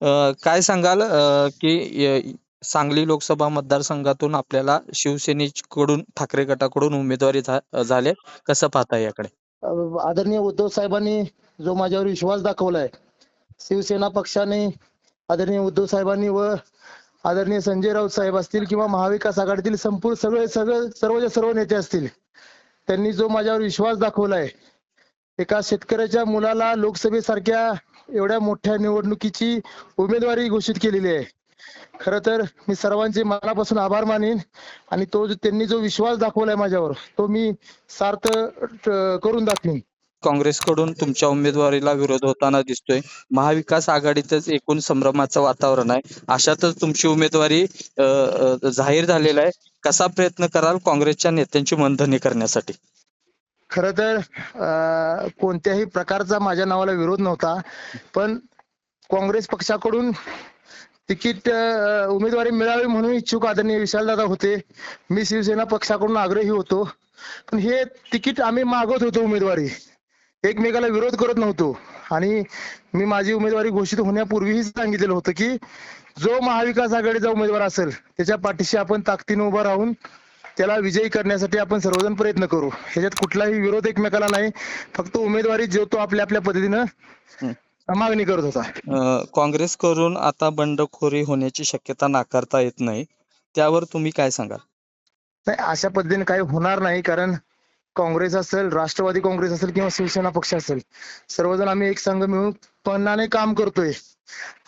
काय सांगाल की सांगली लोकसभा मतदारसंघातून आपल्याला शिवसेनेकडून ठाकरे गटाकडून उमेदवारी झाले. कसं पाहता याकडे? आदरणीय उद्धव साहेबांनी जो माझ्यावर विश्वास दाखवलाय शिवसेना पक्षाने आदरणीय उद्धव साहेबांनी व आदरणीय संजय राऊत साहेब असतील किंवा महाविकास आघाडीतील संपूर्ण सगळे सगळे सर्वच्या सर्व नेते असतील त्यांनी जो माझ्यावर विश्वास दाखवलाय एका शेतकऱ्याच्या मुलाला लोकसभेसारख्या एवढ्या मोठ्या निवडणुकीची उमेदवारी घोषित केलेली आहे खर तर मी सर्वांचे मनापासून आभार मानेन आणि तो जो त्यांनी जो विश्वास दाखवलाय माझ्यावर तो मी सार्थ करून दाखवीन काँग्रेसकडून तुमच्या उमेदवारीला विरोध होताना दिसतोय. महाविकास आघाडीतच एकूण संभ्रमाचं वातावरण आहे. अशातच तुमची उमेदवारी जाहीर झालेला आहे. कसा प्रयत्न कराल काँग्रेसच्या नेत्यांची मनधनी करण्यासाठी? खर तर कोणत्याही प्रकारचा माझ्या नावाला विरोध नव्हता पण काँग्रेस पक्षाकडून तिकीट उमेदवारी मिळावी म्हणून इच्छुक आदरणीय विशालदादा होते. मी शिवसेना पक्षाकडून आग्रही होतो. पण हे तिकीट आम्ही मागवत होतो उमेदवारी. एकमेकाला विरोध करत नव्हतो. आणि मी माझी उमेदवारी घोषित होण्यापूर्वीही सांगितलेलं होतं की जो महाविकास आघाडीचा उमेदवार असेल त्याच्या पाठीशी आपण ताकदीने उभा राहून त्याला विजयी करण्यासाठी आपण सर्वजण प्रयत्न करू ह्याच्यात कुठलाही विरोध एकमेकाला नाही फक्त उमेदवारी जो तो आपल्या आपल्या पद्धतीनं. मागणी करत होता अ, काँग्रेसकडून आता बंडखोरी होण्याची शक्यता नाकारता येत नाही. त्यावर तुम्ही काय सांगाल? नाही अशा पद्धतीने काही होणार नाही कारण काँग्रेस असेल राष्ट्रवादी काँग्रेस असेल किंवा शिवसेना पक्ष असेल सर्वजण आम्ही एक संघ मिळून पन्नाने काम करतोय.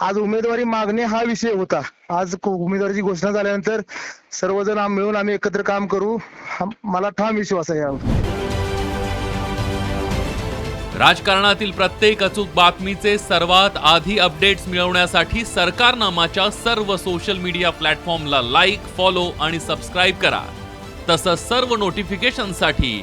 आज उमेदवारी मागणे हा विषय होता. आज उमेदवारीची घोषणा झाल्यानंतर सर्वजण मिळून आम्ही एकत्र काम करू. मला ठाम विश्वास आहे यावर. राजकारणातील प्रत्येक अचूक बातमीचे सर्वात आधी अपडेट्स मिळवण्यासाठी सरकारनामाच्या सर्व सोशल मीडिया प्लॅटफॉर्मला लाईक फॉलो आणि सबस्क्राईब करा. तसंच सर्व नोटिफिकेशनसाठी